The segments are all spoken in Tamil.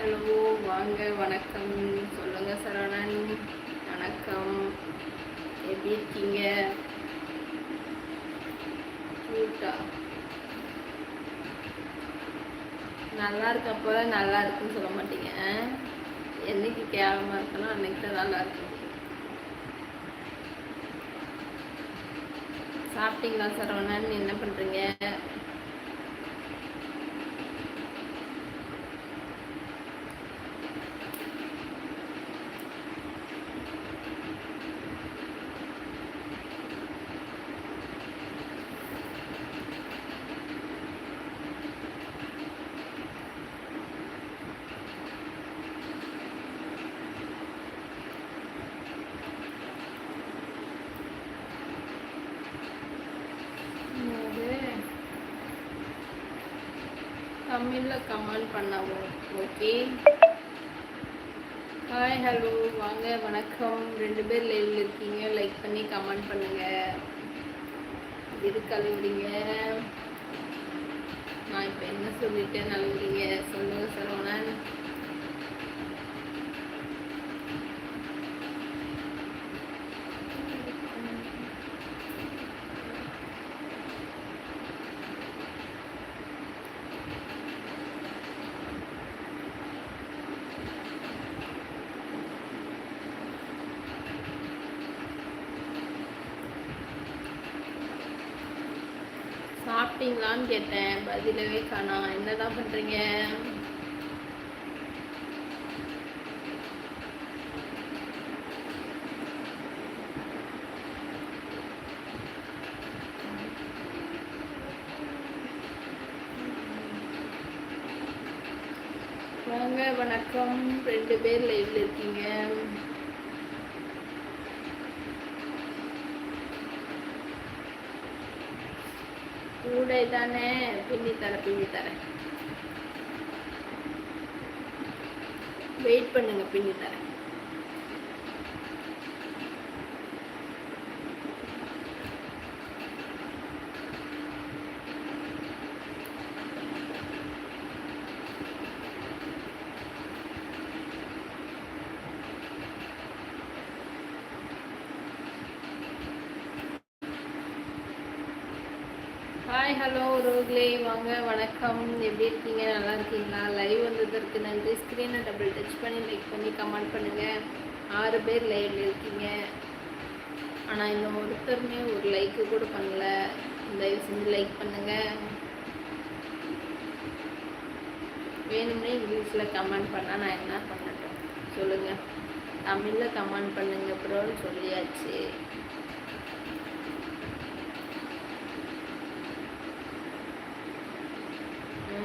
ஹலோ வாங்க வணக்கம். சொல்லுங்கள் சரவணன். வணக்கம். எப்படி இருக்கீங்க? கியூட்டா நல்லா இருக்கப்போ நல்லா இருக்குன்னு சொல்ல மாட்டீங்க. என்னைக்கு கேவலமாக இருக்கணும் அன்னைக்கு தான் நல்லா இருக்கும் சாப்பிட்டீங்களா சரவணன்? என்ன பண்ணுறீங்க தமிழில் கமெண்ட் பண்ணவும் ஓகே. ஹாய் ஹலோ வாங்க வணக்கம். ரெண்டு பேர் லைவ்ல இருக்கீங்க. லைக் பண்ணி கமெண்ட் பண்ணுங்க. எதுக்கு அழுகுறீங்க நான் இப்போ என்ன சொல்லிட்டேன் அழுகுறீங்க சொல்லுங்க சரவணன். சாப்பிட்டீங்களான்னு கேட்டேன். பதிலவே காணா என்னதான் பண்றீங்க? வாங்க வணக்கம். ரெண்டு பேர் லைவ்ல இருக்கீங்க. தானே? பின்னி தரேன் பின்னி தரேன் வெயிட் பண்ணுங்க பின்னி தரேன் ஹாய் ஹலோ ரோக்லே வாங்க வணக்கம். எப்படி இருக்கீங்க? நல்லா இருக்கீங்களா? லைவ் வந்ததற்கு நன்றி. ஸ்க்ரீனை டபுள் டச் பண்ணி லைக் பண்ணி கமெண்ட் பண்ணுங்கள் ஆறு பேர் லைவில் இருக்கீங்க. ஆனால் இன்னும் ஒருத்தருமே ஒரு லைக்கு கூட பண்ணல. தயவு செஞ்சு லைக் பண்ணுங்கள் வேணும்னே இங்கிலீஷில் கமெண்ட் பண்ணால் நான் என்ன பண்ணட்டும்? சொல்லுங்கள் தமிழில் கமெண்ட் பண்ணுங்க அப்புறம் சொல்லியாச்சு ம்.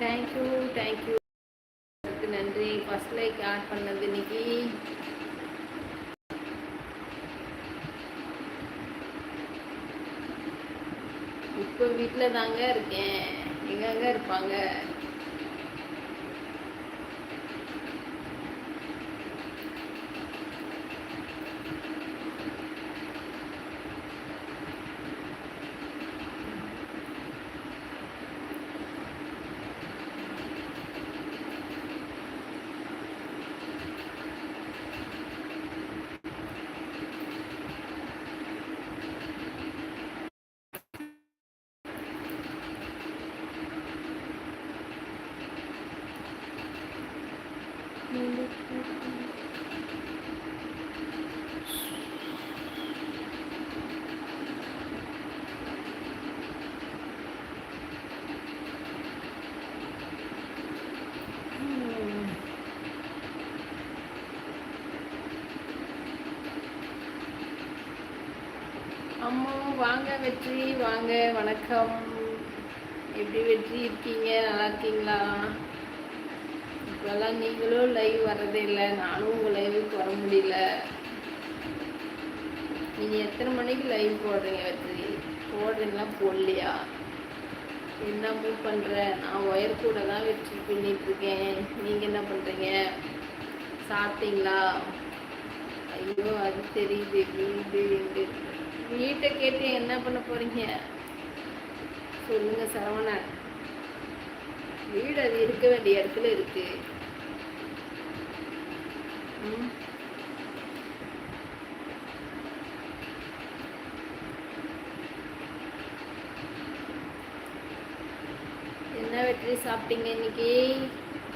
தேங்க்யூ தேங்க்யூ நன்றி. ஃபஸ்ட் லைக் ஆட் பண்ணது இன்னைக்கு. இப்போ வீட்டில் தாங்க இருக்கேன். எங்கங்க இருப்பாங்க ம். அம்மா வாங்க வெற்றி. வாங்க வணக்கம். எப்படி வெற்றி இருக்கீங்க? நல்லா இருக்கீங்களா? இப்போல்லாம் நீங்களும் லைவ் வர்றதே இல்லை. நானும் உங்கள் லைவுக்கு வர முடியல. நீங்கள் எத்தனை மணிக்கு லைவ் போடுறீங்க வெற்றி? போடுறீங்களா? போடலையா? என்ன மூவ் பண்ணுற நான் ஒயர் கூட தான் வெற்றி பின்னிட்டு நீங்கள் என்ன பண்ணுறீங்க சாப்பிட்டீங்களா? ஐயோ அது தெரியுது. வீடு எங்க வீட்டை கேட்டு என்ன பண்ண போறீங்க? சொல்லுங்க சரவணன். வீடு அது இருக்க வேண்டிய இடத்துல இருக்கு. என்ன வெற்றி சாப்பிட்டீங்க இன்னைக்கு?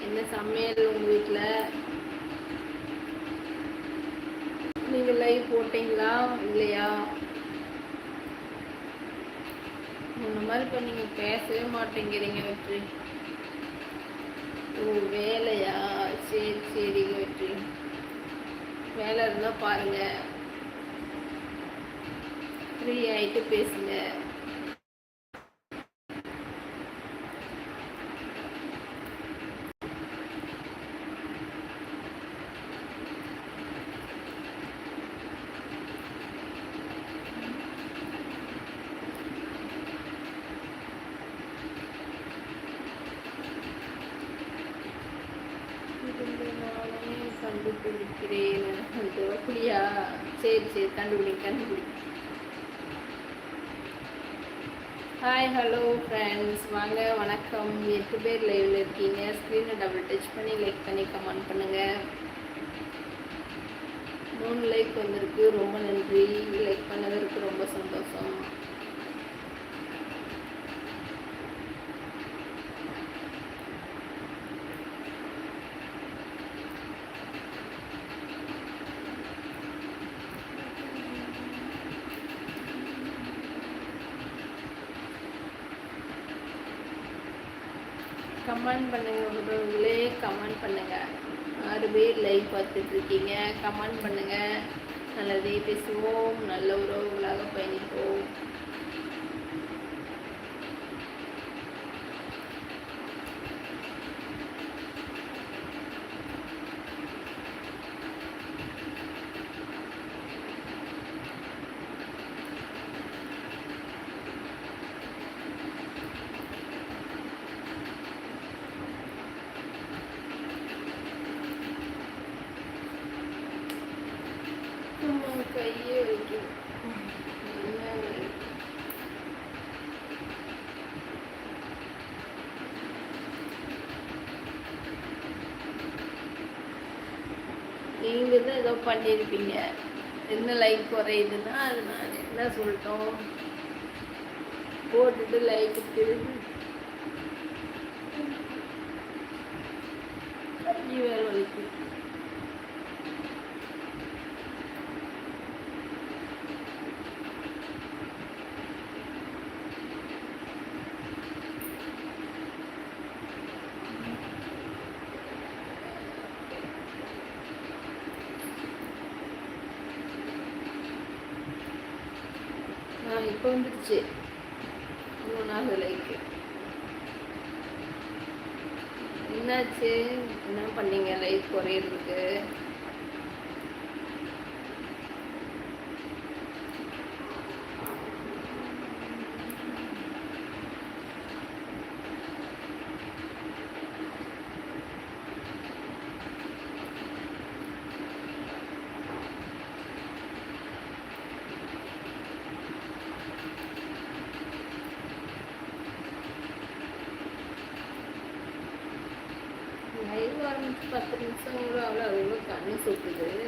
என்ன சமையல் உங்க வீட்டில் நீங்கள் லைவ் போட்டீங்களா? இல்லையா? இந்த மாதிரி இப்போ நீங்கள் பேசவே மாட்டேங்கிறீங்க வெற்றி. ஓ வேலையா? சரி சரிங்க வெற்றி. வேலை இருந்தால் பாருங்கள் ஃப்ரீ ஆகிட்டு பேசுங்க இருந்து நானே கண்டுபிடிக்கிறேன் அது அப்படியா சரி சரி கண்டுபிடி கண்டுபிடி ஹாய் ஹலோ ஃப்ரெண்ட்ஸ் வாங்க வணக்கம். எட்டு பேர் லைவ்ல இருக்கீங்க. ஸ்க்ரீனை டபுள் டச் பண்ணி லைக் பண்ணி கமெண்ட் பண்ணுங்க. மூணு லைக் வந்திருக்கு. ரொம்ப நன்றி. லைக் பண்ணதற்கு ரொம்ப சந்தோஷம். கமெண்ட் பண்ணுங்கள் உறவுகளே கமெண்ட் பண்ணுங்கள் ஆறு பேர் லைவ் பார்த்துட்டு இருக்கீங்க கமெண்ட் பண்ணுங்கள் நல்லதே பேசுவோம். நல்ல உறவுகளாக பயணிப்போம் அம்மா, கையே வலிக்குது. என்ன வலி? நீங்க தான் ஏதோ பண்ணியிருப்பீங்க என்ன லைக் குறையுதுன்னா அது நான் என்ன சொல்லிட்டோம் போட்டுட்டு லைக் திரும்பி கை வேற sempre, né?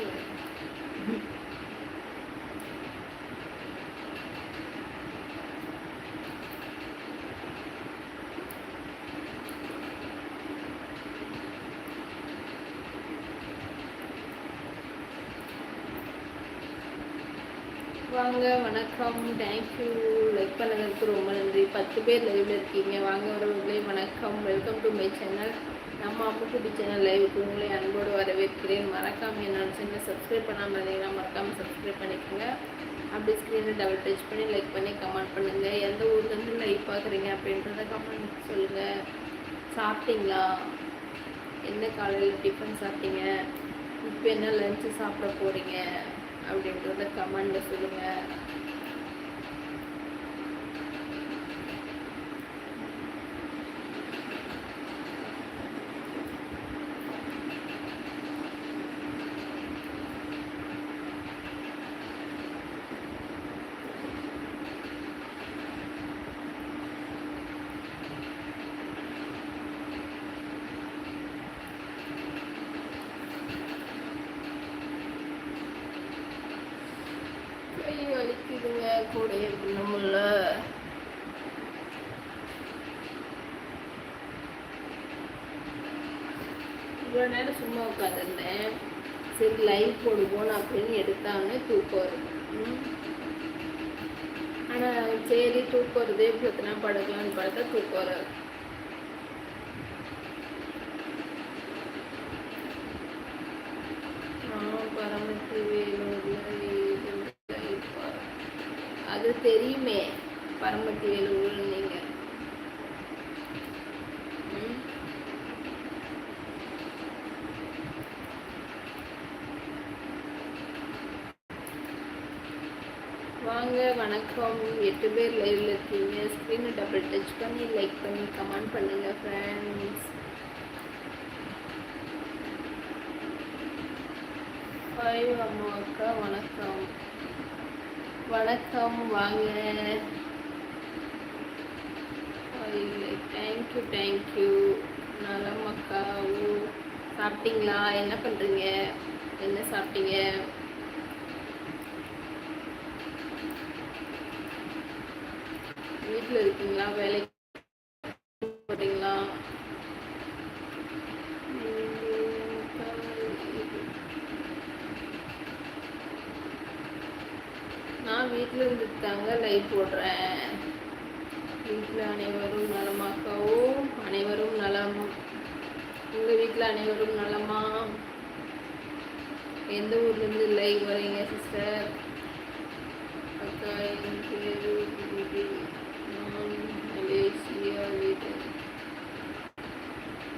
வாங்க வணக்கம். தேங்க்யூ லைக் பண்ணதற்கு ரொம்ப நன்றி. பத்து பேர் லைவ்ல இருக்கீங்க. வாங்க வரவர்களே வணக்கம். வெல்கம் டு மை சேனல் நம்ம அம்முக்குட்டி சேனல் லைவுக்கு உங்களை அன்போடு வரவேற்கிறேன். மறக்காம என்னோட சேனல் சப்ஸ்கிரைப் பண்ணாமல் இருந்தீங்கன்னா மறக்காம சப்ஸ்கிரைப் பண்ணிக்கோங்க. அப்படி ஸ்க்ரீனில் டபுள் டச் பண்ணி லைக் பண்ணி கமெண்ட் பண்ணுங்க. எந்த ஊர்லேருந்து லைவ் பார்க்குறீங்க அப்படின்றத கமெண்ட் சொல்லுங்க. சாப்பிட்டீங்களா? என்ன காலையில் டிஃபன் சாப்பிட்டீங்க? இப்போ என்ன லஞ்சு சாப்பிட போகிறீங்க அப்படின்றத கமெண்ட்ல சொல்லுங்கள் கூடயே பண்ண முடியல இவ்வளோ நேரம் சும்மா உட்காந்துருந்தேன் சரி லைவ் போடுவோம். அப்படின்னு எடுத்தான்னு தூக்கம் வரும் ஆனால் சரி தூக்கம் வருதே பிரச்சனை படுக்கலான்னு பார்த்தா தூக்கம் வராது பரமத்தி அது தெரியுமே பரமத்தி வேலூர் நீங்க வாங்க வணக்கம் எட்டு பேர் லைவ்ல இருக்கீங்க. ஸ்க்ரீனை டபுள் டச் பண்ணி லைக் பண்ணி கமெண்ட் பண்ணுங்க ஃப்ரெண்ட்ஸ் ஃபைவ் அம்மா அக்கா வணக்கம். வணக்கம் வாங்க. தேங்க்யூ தேங்க்யூ நலம் அக்கா. ஓ சாப்பிட்டீங்களா? என்ன பண்ணுறீங்க என்ன சாப்பிட்டீங்க? வீட்டில் இருக்கீங்களா? வேலைக்கு போகிறீங்களா நான் வீட்டில் இருந்துட்டு தாங்க லைவ் போடுறேன் வீட்டில் அனைவரும் நலமாக்கவோ அனைவரும் நலம் உங்கள் வீட்டில் அனைவரும் நலமா எந்த ஊர்லேருந்து லைவ் வரீங்க சிஸ்டர் அக்கா என் பேர் நான் மலேசியா வீடு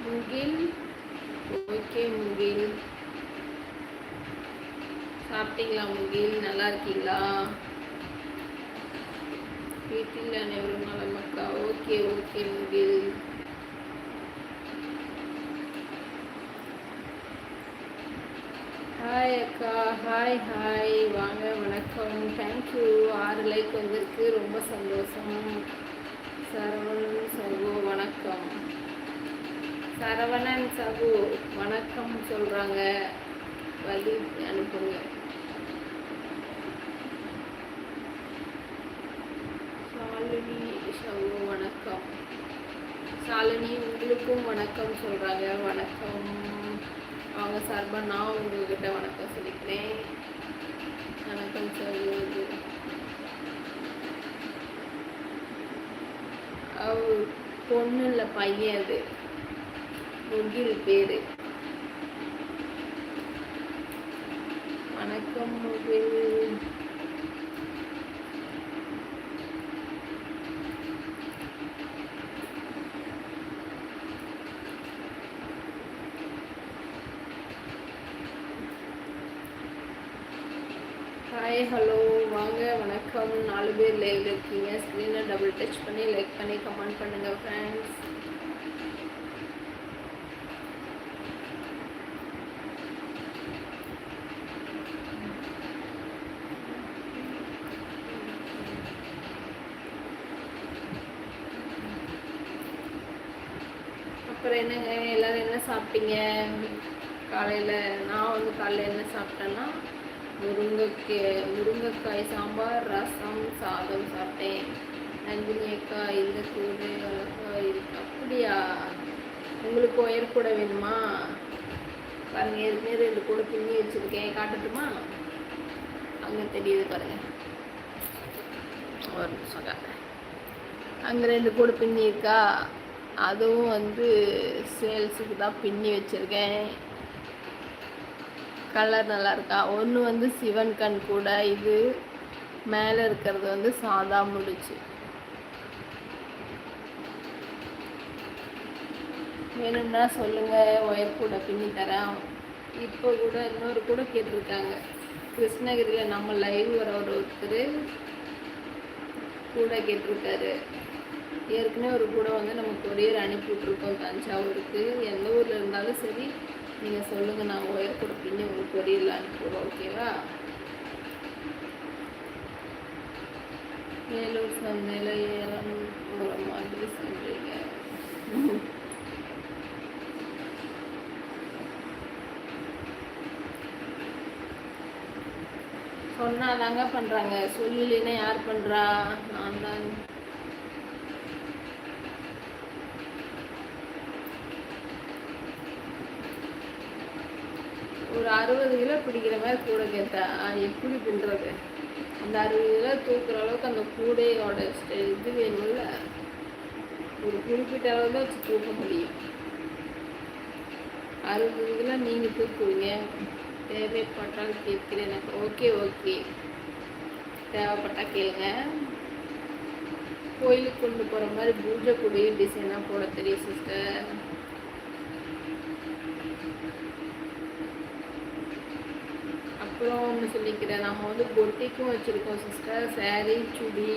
முகில் ஓகே முகில் சாப்பிட்டீங்களா முகில் நல்லா இருக்கீங்களா? வீட்டில் அனைவரும் நலமக்கா? ஓகே ஓகே முகில் ஹாய் அக்கா. ஹாய் ஹாய் வாங்க வணக்கம். தேங்க்யூ ஆறு லைக் வந்திருக்கு. ரொம்ப சந்தோஷம். சரவணன் சகு வணக்கம். சரவணன் சகு வணக்கம் சொல்கிறாங்க வழி அனுப்புங்க. ஷாலினி ஷவு வணக்கம். சாலினி உங்களுக்கும் வணக்கம் சொல்கிறாங்க வணக்கம். அவங்க சார்பாக நான் உங்ககிட்ட வணக்கம் சொல்லிக்கிறேன். வணக்கம் சொல்வது அவ பொண்ணு இல்லை பையன் அது. முகில் பேர். வணக்கம் முகில். ஹாய் ஹலோ வாங்க வணக்கம். நாலு பேர் லைவ் இருக்கீங்க. ஸ்க்ரீனை டபுள் டச் பண்ணி லைக் பண்ணி கமெண்ட் பண்ணுங்கள் ஃப்ரெண்ட்ஸ் அப்புறம் என்னங்க? எல்லோரும் என்ன சாப்பிட்டீங்க? காலையில் நான் வந்து காலையில் என்ன சாப்பிட்டேன்னா முருங்கைக்கே முருங்கைக்காய் சாம்பார் ரசம் சாதம் சாப்பிட்டேன் நந்தினி அக்கா இந்த கூடு அழகாக இருக்கு அப்படியா? உங்களுக்கு ஒயர் கூட வேணுமா? பாருங்க ஏற்கனவே ரெண்டு கூட பின்னி வச்சுருக்கேன். காட்டட்டுமா? அங்கே தெரியுது பாருங்க. ஒரு நிமிஷம் அங்கே ரெண்டு கூட பின்னி இருக்கா? அதுவும் வந்து சேல்ஸுக்கு தான் பின்னி வச்சுருக்கேன். கலர் நல்லா இருக்கா ஒன்று வந்து சிவன் கண் கூட இது மேலே இருக்கிறது வந்து சாதா முடிச்சு. வேணும்னா சொல்லுங்கள் ஒயர் கூட பின்னி தரேன். இப்போ கூட இன்னொரு கூட கேட்டிருக்காங்க. கிருஷ்ணகிரியில் நம்ம லைவ் வர ஒரு ஒருத்தர் கூட கேட்டிருக்காரு. ஏற்கனவே ஒரு கூட வந்து நம்ம கொரியர் அனுப்பிவிட்ருக்கோம் தஞ்சாவூருக்கு. எந்த ஊரில் இருந்தாலும் சரி நீங்கள் சொல்லுங்கள் நான் ஒயர் கொடுப்பீங்க உங்களுக்கு கொரியரில் அனுப்பிவிடுவோம் ஓகேவா வேலூர் சந்தையில் ஏலம் போகிற மாதிரி சொல்கிறீங்க சொன்னாதாங்க பண்ணுறாங்க சொல்லலைன்னா யார் பண்ணுறா நான் தான் ஒரு அறுபது கிலோ பிடிக்கிற மாதிரி கூட கேட்டா எப்படி பின்னுறது அந்த அறுபது கிலோ தூக்குற அளவுக்கு அந்த கூடையோட இது வேணும்ல. ஒரு குறிப்பிட்ட அளவு தான் வச்சு தூக்க முடியும். அறுபது கிலோ நீங்கள் தூக்குவீங்க. தேவைப்பட்டால் கேட்கிறேன். எனக்கு ஓகே ஓகே. தேவைப்பட்டால் கேளுங்க. கோயிலுக்கு கொண்டு போகிற மாதிரி பூஜை கூடையும் டிசைனாக போட தெரியும் சிஸ்டர் அப்புறம் ஒன்று சொல்லிக்கிறேன். நம்ம வந்து பொட்டிக்கும் வச்சுருக்கோம் சிஸ்டர் சேரீ சுடி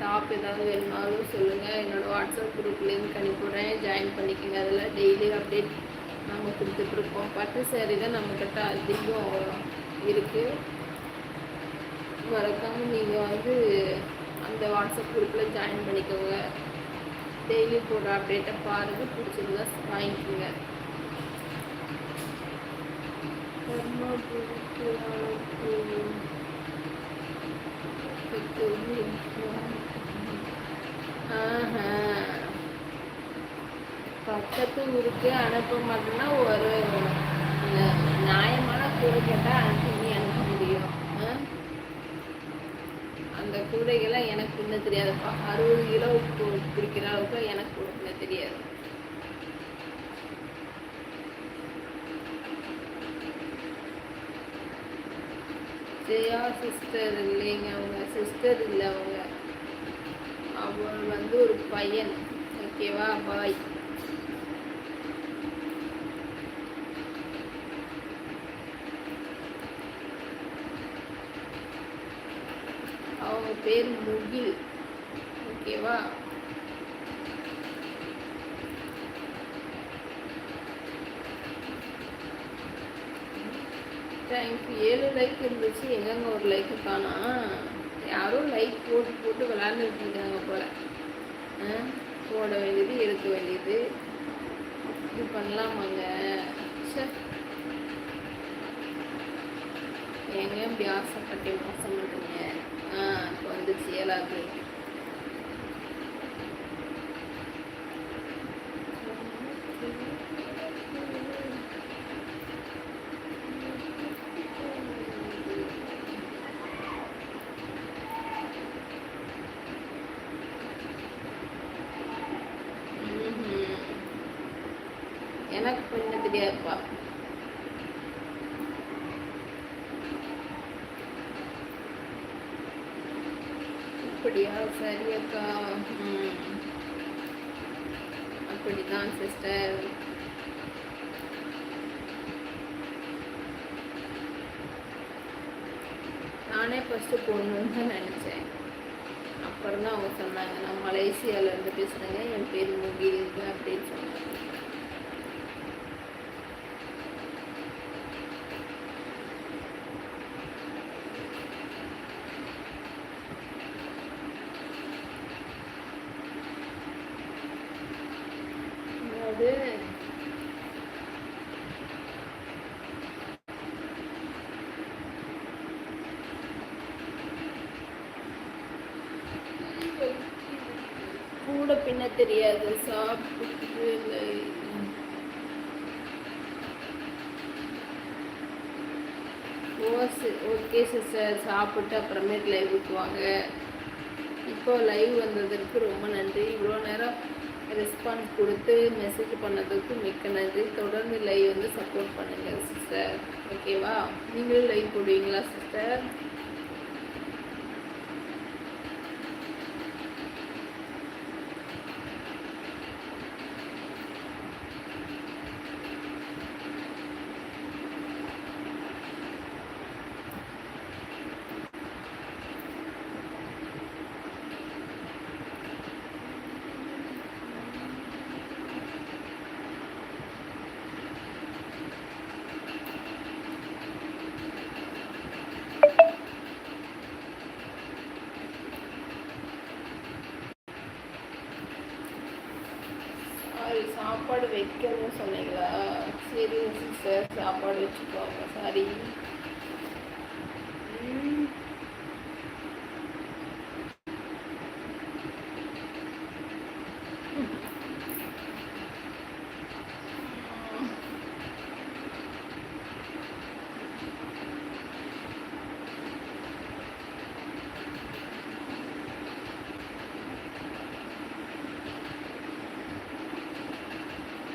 டாப் ஏதாவது வேணுனாலும் சொல்லுங்கள் என்னோடய வாட்ஸ்அப் குரூப் லிங்க் அனுப்பிவிட்றேன் ஜாயின் பண்ணிக்கோங்க. அதில் டெய்லி அப்டேட் நம்ம கொடுத்துட்ருக்கோம். பட்டு சேரீ தான் நம்மக்கிட்ட அதிகம் இருக்குது மறக்காமல் நீங்கள் வந்து அந்த வாட்ஸ்அப் குரூப்பில் ஜாயின் பண்ணிக்கோங்க. டெய்லி போடுற அப்டேட்டை பாருங்கள் பிடிச்சிருந்தா வாங்கிக்கோங்க. பக்கத்து ஊருக்கு அனுப்ப மாட்டேன்னா ஒரு நியாயமான கூடை கேட்டால் அனுப்பி அனுப்ப முடியும். அந்த கூடைகள்லாம் எனக்கு ஒன்றும் தெரியாதுப்பா. அறுபது கிலோ பிடிக்கிற அளவுக்கு எனக்கு ஒன்றும் தெரியாது. விஜயா சிஸ்டர் இல்லைங்க அவங்க சிஸ்டர் இல்லை அவங்க. அவள் வந்து ஒரு பையன். ஓகேவா பாய் அவங்க பேர் முகில் ஓகேவா தேங்க்யூ ஏழு லைக் இருந்துச்சு எங்கெங்க ஒரு யாரும் லைட் போட்டு போட்டு விளாண்டுட்டு இருக்காங்க போல. போட வேண்டியது எடுக்க வேண்டியது. இது பண்ணலாமாங்க? சார் எங்க இப்படி ஆசைப்பட்டு மோசம் பண்ணுறீங்க ஆ இப்போ வந்துச்சு ஏழாவது எனக்கு கொஞ்சம் தெரியாதுப்பா அப்படியா? சரி அக்கா. அப்படிதான் சிஸ்டர் நானே ஃபஸ்ட்டு போடணுன்னு தான் நினச்சேன். அப்புறம் தான் அவங்க சொன்னாங்க நான் மலேசியாவிலேருந்து பேசுகிறேங்க என் பேர் முகில் அப்படின்னு சொன்னாங்க வந்து கூட பின்ன தெரியாது. சாப்பிட்டு ஓகே சிஸ்டர் சாப்பிட்டு அப்புறமேட்டு லைவ் ஊற்றுவாங்க இப்போ லைவ் வந்ததற்கு ரொம்ப நன்றி. இவ்வளோ நேரம் ரெஸ்பான்ஸ் கொடுத்து மெசேஜ் பண்ணதுக்கு மிக்க நன்றி. தொடர்ந்து லைவ் வந்து சப்போர்ட் பண்ணுங்கள் சிஸ்டர் ஓகேவா நீங்களும் லைவ் போடுவீங்களா சிஸ்டர் சாப்பாடு வைக்கணும்னு சொன்னீங்களா? சரிங்க சிஸ்டர் சாப்பாடு வச்சுக்கோங்க. சாரி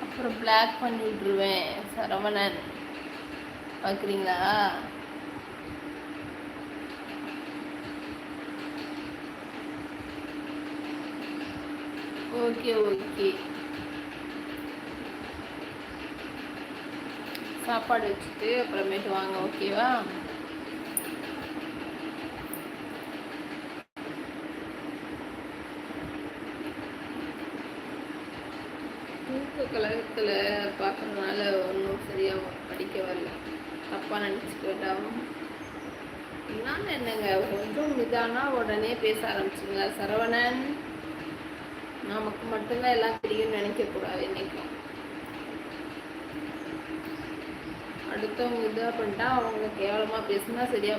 அப்புறம் பிளாக் பண்ணி விட்ருவேன் சரவணன். பார்க்குறீங்களா ஓகே ஓகே. சாப்பாடு வச்சுட்டு அப்புறமேட்டு வாங்க ஓகேவா தூக்க கழகத்தில் பார்க்கறதுனால ஒன்றும் சரியாக படிக்க வரல. தப்பாக நினச்சிக்கிட்டாவும் என்னால் என்னங்க கொஞ்சம் இதானா உடனே பேச ஆரம்பிச்சிங்களா சரவணன் நமக்கு மட்டும்தான் எல்லாம் தெரியும்னு நினைக்கக்கூடாது என்னைக்கும் அடுத்தவங்க இதாக பண்ணிட்டா அவங்க கேவலமாக பேசுனா சரியா